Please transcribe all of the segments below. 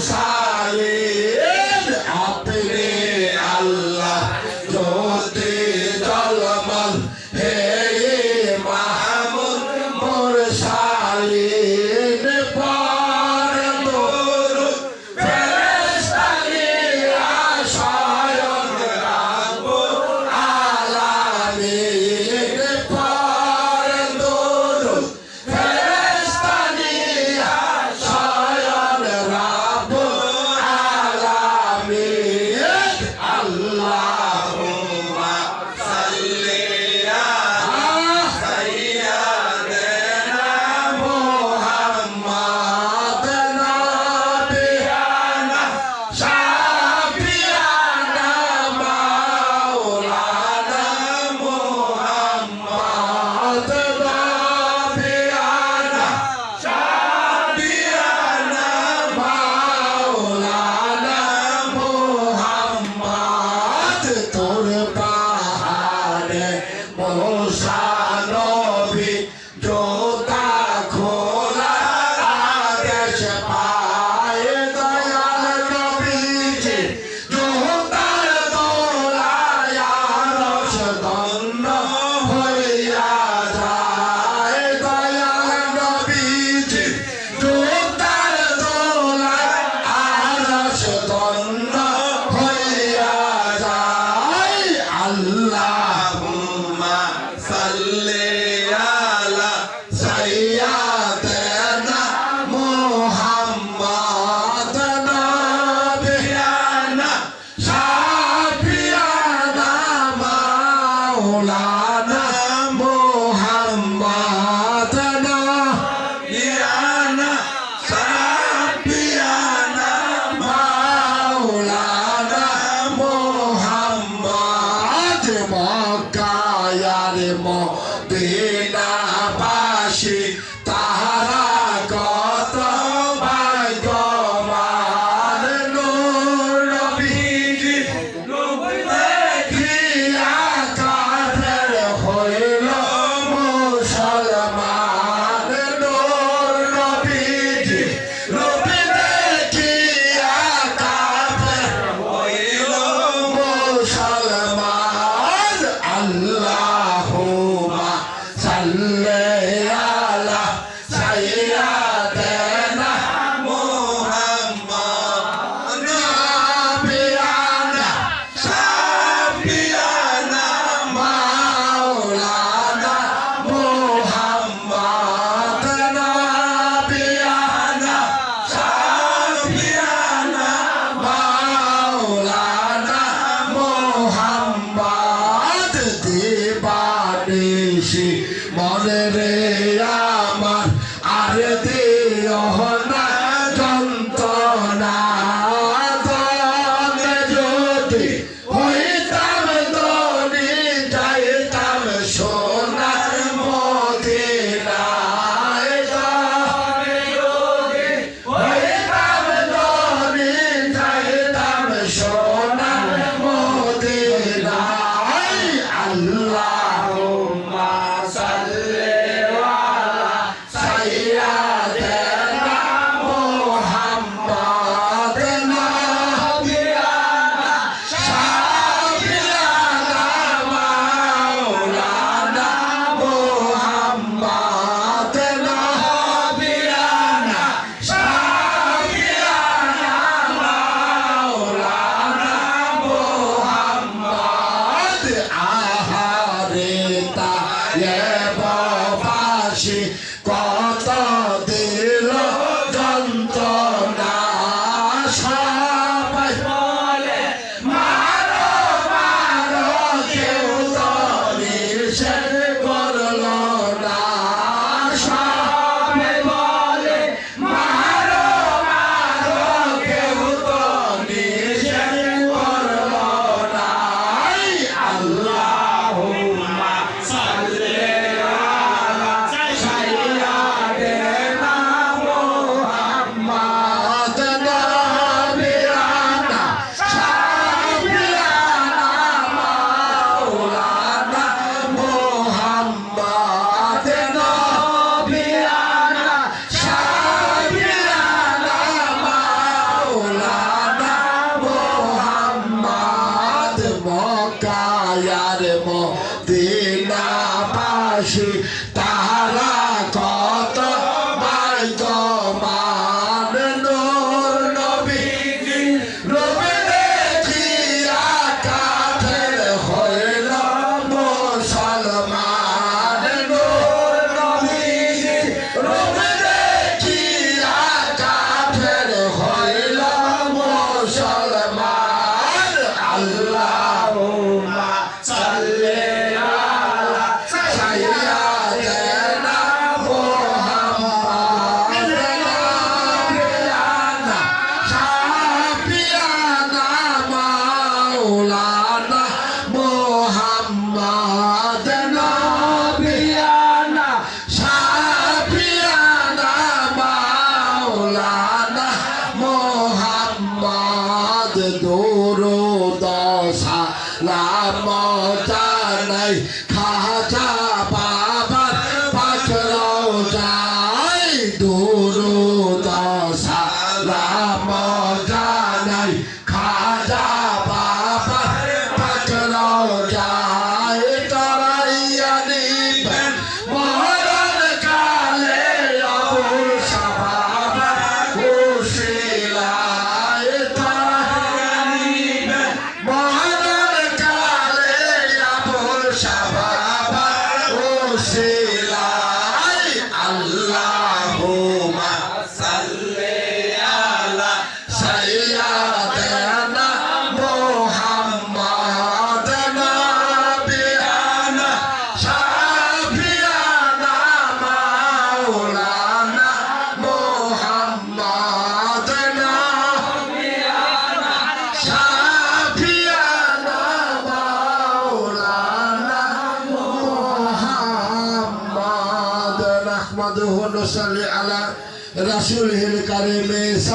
side.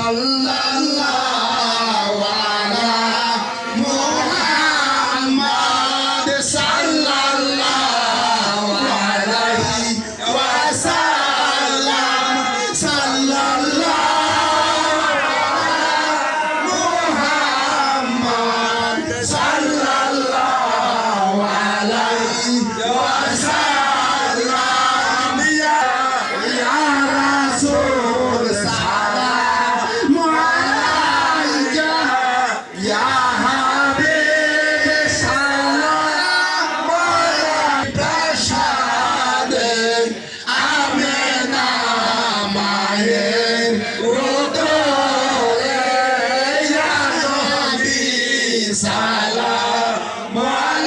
সাল্লাল্লাহু সালাম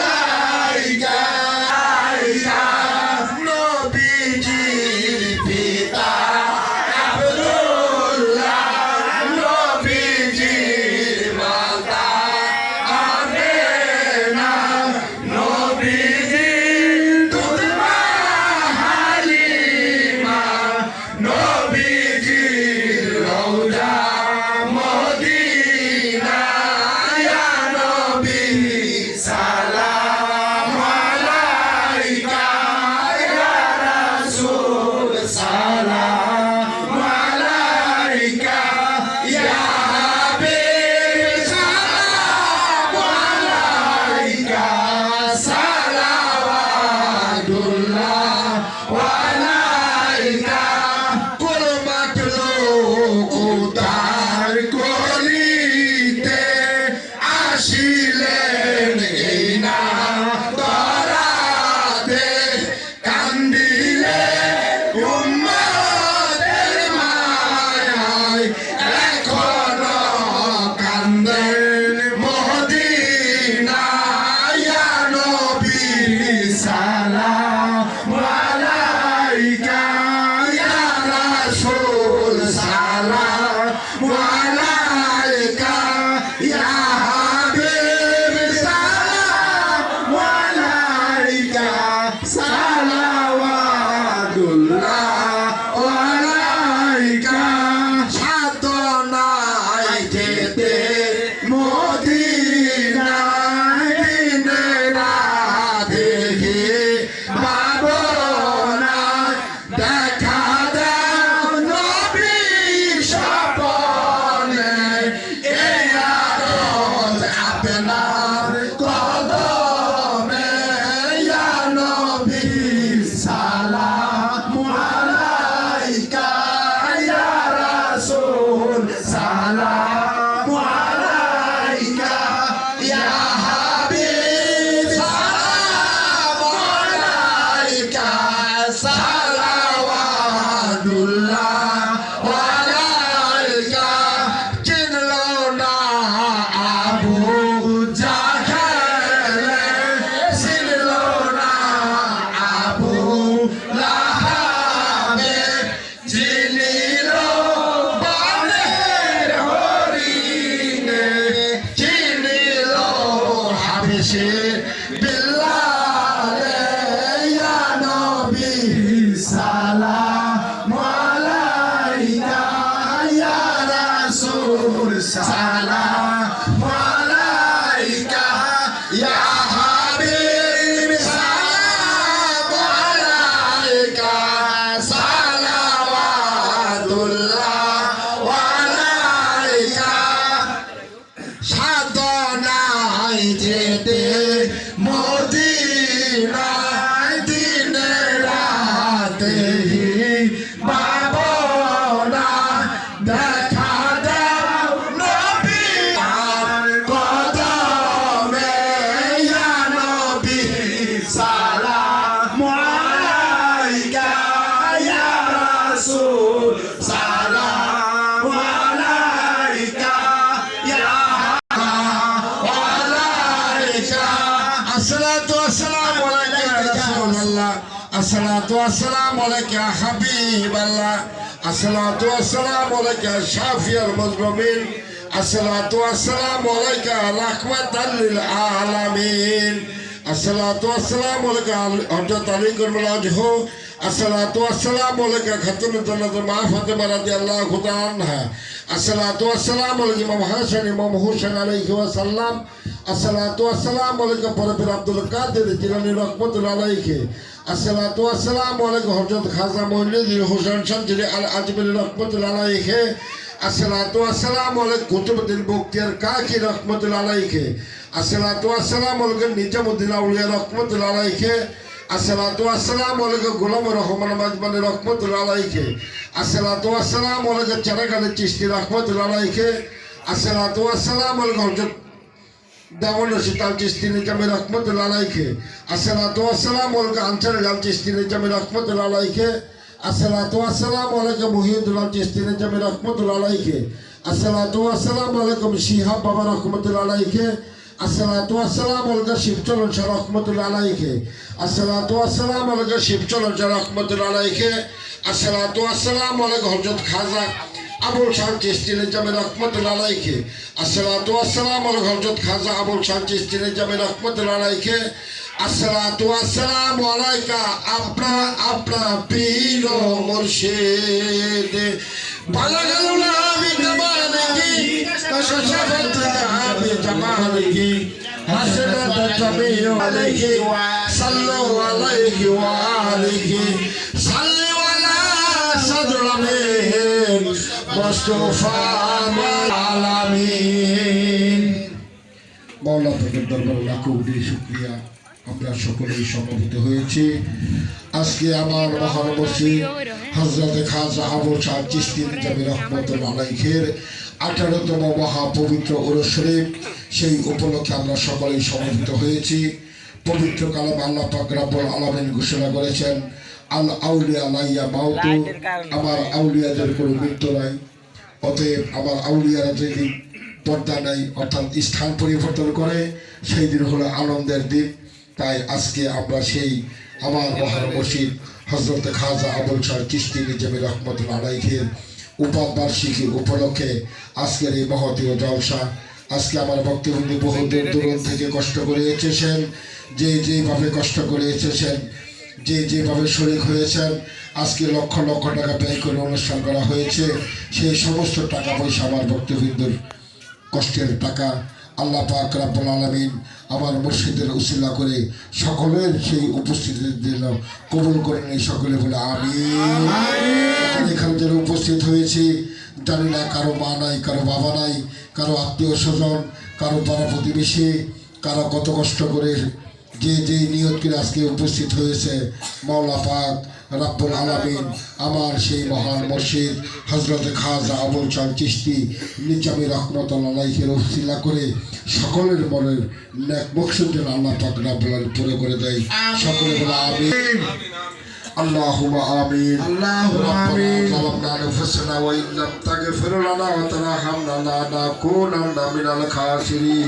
আসসালামু আসসালামু আলাইকা রাহমাতাল লিল আলামিন, আসসালাতু আসসালামু আলাইকা হযরত আলী করমুল আজহু আসসালাতু আসসালামু আলাইকা খাতুন জান্নাত মা ফাতেমা রাদিয়াল্লাহু তাআলা আনহা। আসসালাতু আসসালামু আলাইকা ইমাম হাসান, ইমাম হুসাইন আলাইহি ওয়া সাল্লাম আসসালাতু আসসালামু আলাইকা পরবীর আব্দুল কাদের জিলানী রহমাতুল্লাহ আলাইহি। আসসালাতু আসসালামু আলাইকা হযরত খাজা মুইনুদ্দিন হোসেন শামসুদ্দিন আল আজমির রহমাতুল্লাহ আলাইহি। আসসালাতু আসসালামু আলাইকা কুতুবুদ্দিন বখতিয়ার কাকি রহমাতুল্লাহ আলাইহি। আসসালাতু আসসালামু আলাইকা নিজামুদ্দিন আউলিয়া রহমাতুল্লাহ আলাইহি। আসসালাতু আসসালামু আলাইকা গোলাম রহমান মাজমানি রহমাতুল্লাহ আলাইহি। আসসালাতু আসসালামু আলাইকা চারাগানি চিশতি রহমাতুল্লাহ আলাইহি আসসালাতু আসসালামু আলাইকা হযরত দামন রশিদাল চিস্তি নিজামে রহমতুল্লাহ আলাইকে আসসালাতু আসসালামু আলাইকা আনসার লাল চিস্তি নিজামে রহমতুল্লাহ আলাইকে আসসালাতু আসসালামু আলাইকা মুহিউদ্দুল্লাহ চিস্তি নিজামে রহমতুল্লাহ আলাইকে আসসালাতু আসসালামু আলাইকুম শিহাব বাবা রহমতুল্লাহ আলাইকে আসসালাতু আসসালামু আলাইকা শিবচরণ শাহ রহমতুল্লাহ আলাইকে আসসালাতু আসসালামু আলাইকা শিবচরণ শাহ রহমতুল্লাহ আলাইকে আসসালাতু আসসালামু আলাইকা হযরত খাজা আবুল শাহ চিস্তি নিজামে রহমতুল্লাহ আলাইকে আসসালাতু আসসালামু আলাইকা হযরত খাজা আবুল শাহ চিস্তি নিজামে রহমতুল্লাহ আলাইকে আসসালাতু আসসালামু আলাইকা, আপনা আপনা পীর মুর্শিদ। ভালো গেল না আমি জমানে কি কশশফত আমি জমানে কি হাসনাত জামিউ আলাইহি সাল্লু আলাইহি ওয়া আলিহি। শুক্রিয়া। আমরা সকলেই সমবেত হয়েছি। আজকে আমার আঠারোতম মহাপবিত্র ওরস সেই উপলক্ষে আমরা সকলেই সমবেত হয়েছি। পবিত্র কালাম আল্লাহ পাক রাব্বুল আলামিন ঘোষণা করেছেন আল আউলিয়া লাইয়া মাউতু। আমার আউলিয়াদের কোনো মৃত্যু নাই অতএব আমার আউলিয়ারা যেদিন পর্দা নাই অর্থাৎ স্থান পরিবর্তন করে সেই দিন হলো আনন্দের দিন। তাই আজকে আমরা সেই আমার মহান মসজিদ হজরত খাজা আবুল শাহ চিস্তি নিজামী রহমতুল্লাহ আলাইহের উপাদ উপলক্ষে আজকের এই মহতীয় জলসা। আজকে আমার বক্তব্য বহু দূর দূরান্ত থেকে কষ্ট করে এসেছেন। যে যেভাবে কষ্ট করে এসেছেন যে যেভাবে শরিক হয়েছেন, আজকে লক্ষ লক্ষ টাকা ব্যয় করে অনুষ্ঠান করা হয়েছে, সেই সমস্ত টাকা পয়সা আমার ভক্তবৃন্দর কষ্টের টাকা আল্লাহ পাক রাব্বুল আলামিন আমার মুর্শিদের উসিলা করে সকলের সেই উপস্থিতির জন্য কবুল করেন এই সকলে বলে আমি এখানে যারা উপস্থিত হয়েছি, জানি না কারও মা নাই, কারও বাবা নাই, কারও আত্মীয় স্বজন, কারও পাড়া প্রতিবেশী, কারও কত কষ্ট করে যে যে নিয়ত করে আজকে উপস্থিত হয়েছে মাওলা পাক রাব্বুল আলামিন আমার সেই মহান মসজিদ হজরত খাজা আবুল চাল চিস্তি নিজামী রহমতুল্লাহের উসিলা করে সকলের মনের নেক মকসুদ যেন আল্লাহ পাক রাব্বুল আলামিন পুরো করে দেয় সকলে বলে আমিন اللهم آمين اللهم آمين. ربنا ظلمنا أنفسنا وإن لم تغفر لنا وترحمنا لنكونن من الخاسرين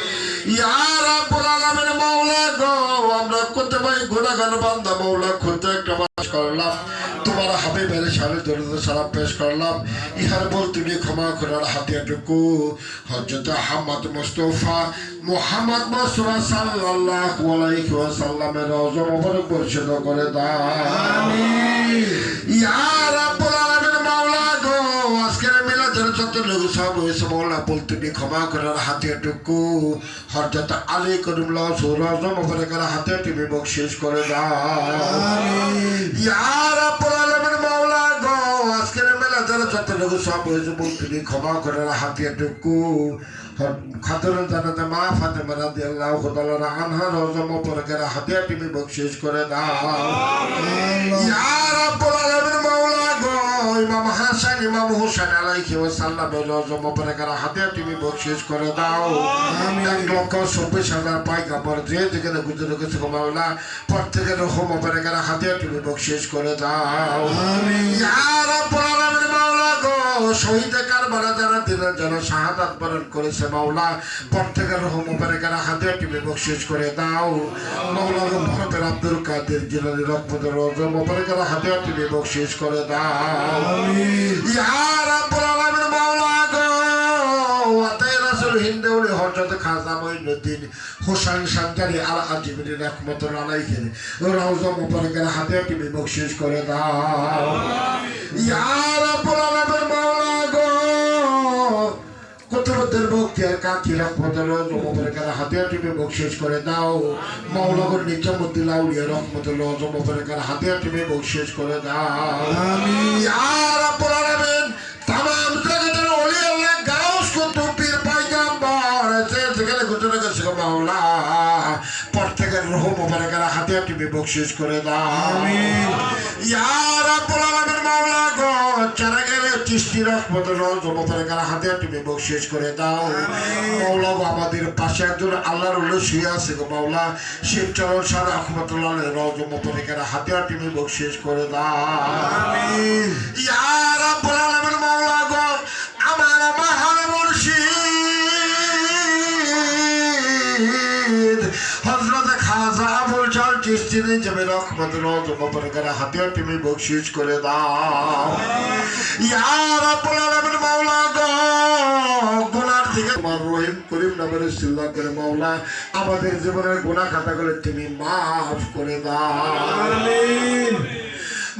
রাব্বুল আলামিন মাওলা গো আমরা করতে পারি গুনাহগার বান্দা মাওলা খুঁজতে একটা মাস করলাম। তোমার হাবিবের সামনে দরুদ সালাম পেশ করলাম। ইহার বল তুমি ক্ষমা করার হাতিয়াটুকু হযরত আহমদ মুস্তাফা মুহাম্মদ মুস্তাফা সাল্লাল্লাহু আলাইহি ওয়াসাল্লামের রওজা মোবারক পরিশোধ করে দাও। আমিন। ইয়া মিলাদের যত লোক সব হয়েছে মাওলা বল তুমি ক্ষমা করার হাতিয়াটুকু হযরত আলী করিমুল্লাহ সুরাজ মোবারকের হাতে তুমি বকশিশ করে দাও। গো আজকের মিলাদের যত লোক সব হয়েছে বল তুমি ক্ষমা করার হাতিয়াটুকু খাতুন জানাতে মা ফাতেমা রাদিয়াল্লাহু তাআলা আনহা রওজা মোবারকের হাতে তুমি বকশিশ করে দাও। ইয়া রাব্বুল আলামিন মাওলা গো ইমাম হাসান ইমাম হুসেন আলাইহি ওয়াসাল্লামের রজম পরকার হাতে তুমি বকশিস করে দাও। এক লক্ষ চব্বিশ হাজার পাইকাপড় যে যেখানে গুজরে গেছে মাওলা প্রত্যেকের রহম পরকার হাতে তুমি বকশিস করে দাও। ইয়া রাব্বুল শহীদ কারবালা যারা দিনের যারা শাহাদাত বরণ করেছে মাওলা। প্রত্যেকের রহম পরকার হাতে তুমি বকশিস করে দাও। মাওলা গো ভরতের আব্দুল কাদের জিলানি রহমতের রজম পরকার হাতে তুমি বকশিস করে দাও। ইয়া আলামিন মাওলা গো রাসূল হিন্দেউলি খাজা মঈনুদ্দিন আল রওজা মুবারকের হাতে করে দাও। কুতুবুদ্দিন বখতিয়ার কাকি রহমতুল্লাহ মুবারকের হাতে তুমি বকশিশ করে দাও মাওলা গো নিজামুদ্দিন আউলিয়া রহমতুল্লাহ মুবারকের হাতে তুমি বকশিশ করে দাও ইয়া রাব্বুল আলামিন তামাম জগতের ওলি আল্লাহ গাউস কুতুব পীর পয়গম্বর। যে যেখানে ঘটনা গো মাওলা প্রত্যেকের রূহ মুবারকের হাতে তুমি বকশিশ করে দাও ইয়া রাব্বুল আলামিন মাওলা গো চারাগের চিষ্টি রহমতুল্লাহ মুবারকের হাতে তুমি বকশিশ করে দাও। মাওলা গো আমাদের পাশে একজন আল্লাহর শুয়ে আছে গো মাওলা। শিবচরণ সার রহমতুল্লাহ রওজ মুবারকের হাতে তুমি বকশিশ করে দাও। রাব্বুল মাওলা গো আমার মহান মুর্শিদ। খাজা আবুল চাল চিস্তিনি হাতে তুমি বকশিশ করে দাও। ইয়া রাব্বুল আলামিন মাওলা গো গুনার থেকে তোমার রহিম করিম নামের সিল্লা করে মাওলা আমাদের জীবনের গুনাহ খাতাগুলো তুমি মাফ করে দাও।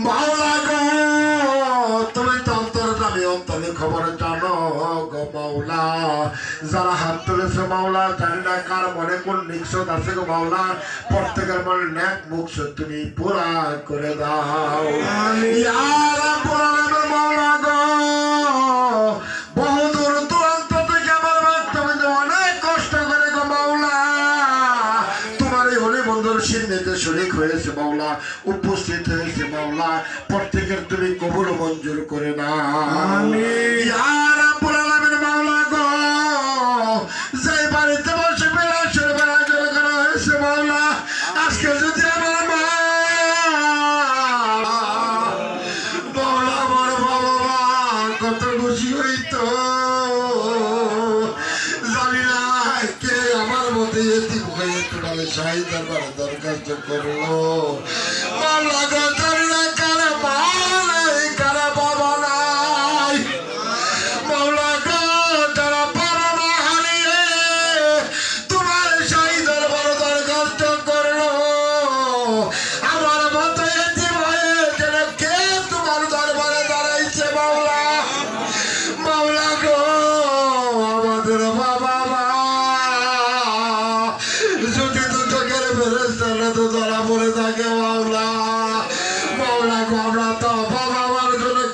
মাওলা গো তুমি তো আমি অন্তরে খবর জানো গো মাওলা। যারা হাত তুলেছে মাওলা জানি না কার মনে কোন নিঃসত আছে গো মাওলা। প্রত্যেকের মনে ন্যাক মুখ তুমি পুরা করে দাও। রাব্বুল মাওলা গো। আমার বাবা মা কত খুশি হইতো। জানি না কে আমার হয়ে তোমার শাহী দরবার দরখাস্ত করল।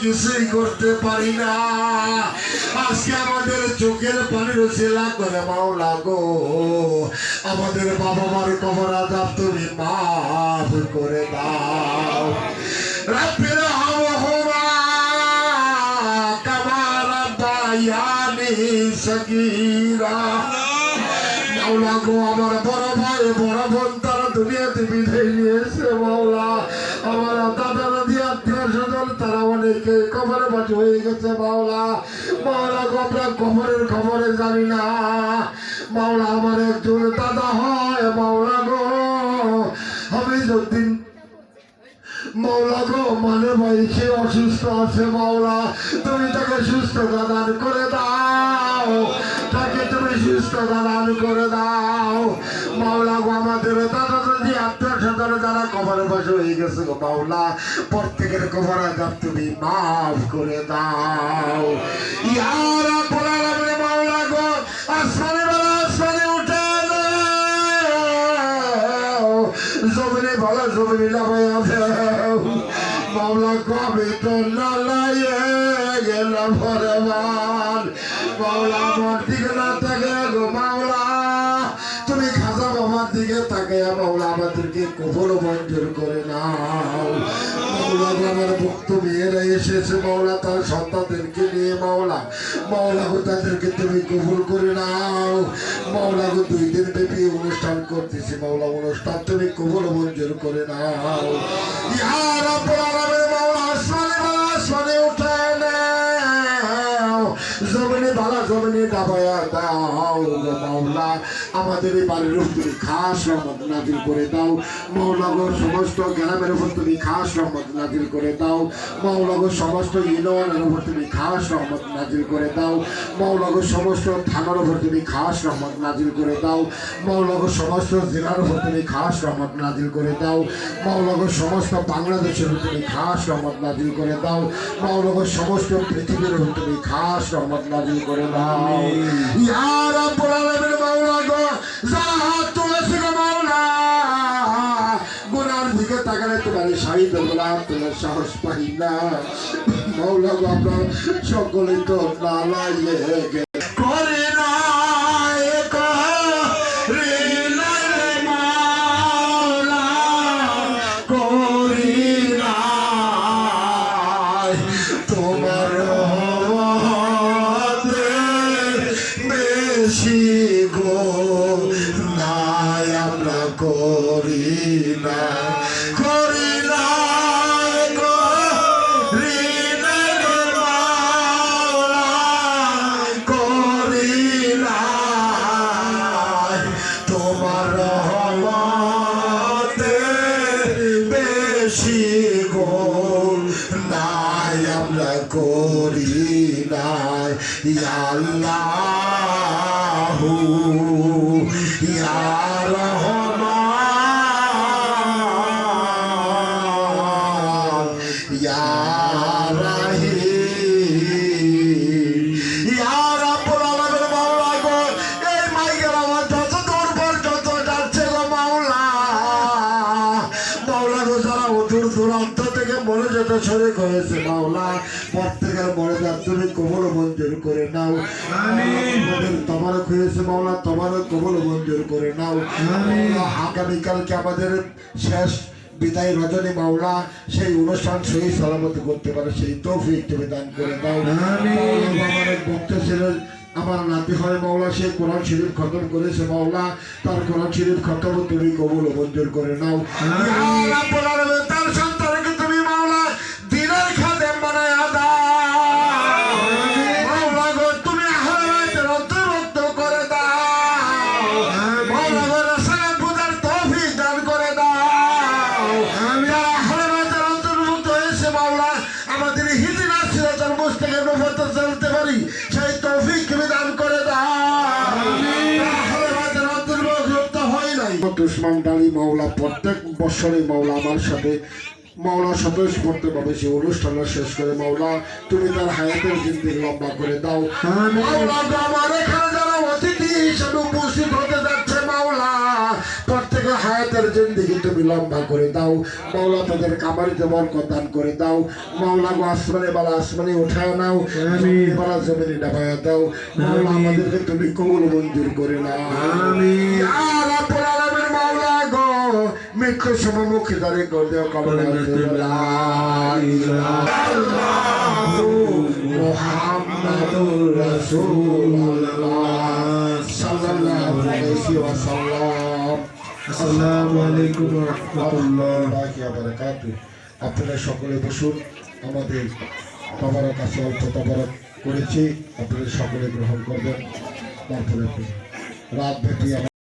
কিছুই করতে পারি না। আজকে আমাদের চোখের পানির শিলা করে মাওলা গো। আমাদের বাবা মার কবর আজাব তুমি মাফ করে দাও। গো, আমার বড় ভাই, বড় বোন, তারা দুনিয়াতে নিয়েছে, মাওলা। আমার দাদা দাদি আত্মীয় তারা অনেকে কবরে বাঁচি হয়ে গেছে, মাওলা। গো, আমরা কবরের খবরে জানি না। মাওলা, আমার একজন দাদা হয়, মাওলা, গো। আমি যদি মাওলা, গো মানে ভাই, সে অসুস্থ আছে, মাওলা। তুমি তাকে সুস্থতা দান করে দাও। তাকে তুমি সুস্থতা দান করে দাও। মাওলা, গো, আমাদের দাদা দাদি আত্মীয় স্বজন যারা কবরে বসে হয়ে গেছে মাওলা, প্রত্যেকের কবর আজাব তুমি মাফ করে দাও। ইয়ারা বলার মাওলা গো আসমানে বেলা আসমানে উঠে জমিনে ভালো জমিনে মামলা কবে তো লালাইয়ে গেলাম না থাকে গো মাওলা আমাদেরকে কবর মঞ্জুর করে নাও। মাওলা আমার ভক্ত মেয়েরা এসেছে, মাওলা তার সন্তানদেরকে নিয়ে, মাওলা। মাওলা গো, তাদেরকে তুমি কবুল করে নাও। মাওলা গো, দুই দিন ব্যাপী অনুষ্ঠান করতেছি, মাওলা, অনুষ্ঠান তুমি কবুল মঞ্জুর করে নাও। ইয়া রাব্বুল মাওলা, আসমানে আসমানে জমিনে বালা জমিনে দাবায়া দাও। মাওলা আমাদের এই বাড়ির উপর তুমি খাস রহমত নাজিল করে দাও। গো সমস্ত গ্রামের উপর তুমি খাস রহমত নাজিল করে দাও। গো সমস্ত ইউনিয়নের উপর তুমি খাস রহমত নাজিল করে দাও। গো সমস্ত থানার উপর তুমি খাস রহমত নাজিল করে দাও। গো সমস্ত জেলার উপর তুমি খাস রহমত নাজিল করে দাও। গো সমস্ত বাংলাদেশের উপর তুমি খাস রহমত নাজিল করে দাও। গো সমস্ত পৃথিবীর উপর তুমি খাস রহমত নাজিল করে দাও। ইয়া আলামিন মাওলা গো যারা হাত তুলেছে মাওলা। গুনার দিকে তাকালে তোমার শাড়ি বেলা তোমার সাহস পাই না। মাওলা গো, আমরা তো নালাইয়ে বেশি গোল নাই আমরা করি নাই। আল্লাহু ইয়া তোমারক হয়েছে মাওলা তোমারও কবল মঞ্জুর করে নাও। আগামীকালকে আমাদের শেষ বিদায় রজনী মাওলা সেই অনুষ্ঠান সহি সালামত করতে পারে সেই তৌফিক তুমি দান করে দাও। আমার এক ভক্ত ছিলেন আমার নাতি হয় মাওলা সে কোরআন শরীফ খতম করেছে মাওলা তার কোরআন শরীফ খতম তুমি কবুল মঞ্জুর করে নাও। তার সন্তানকে প্রত্যেক বছরে মাওলা আমার সাথে মাওলা করতে ভাবে সে অনুষ্ঠানটা শেষ করে। মাওলা তুমি তার হায়াতের জিন্দিগি লম্বা করে দাও। আমার এখানে যারা অতিথি হিসেবে উপস্থিত হতে যাচ্ছে মাওলা প্রত্যেকের হায়াতের জিন্দিগি তুমি লম্বা করে দাও। মাওলা তাদের কামারিতে বরকত দান করে দাও। মাওলা গো আসমানে বালা আসমানে উঠায় নাও। বালা জমিনে ডাবায় দাও। মাওলা আমাদেরকে তুমি কবুল মঞ্জুর করে নাও। মৃত্যু সময় মুখে দাঁড়িয়ে করে দেও কবর মোহাম্মদুর রাসূলুল্লাহ সাল্লাল্লাহু আলাইহি ওয়াসাল্লাম আসসালামু আলাইকুম ওয়া রাহমাতুল্লাহ বাকি আবার কাতু আপনারা সকলে বসুন আমাদের তবরক কাছে অল্প তবরক করেছি আপনারা সকলে গ্রহণ করবেন তারপরে রাত ব্যাপী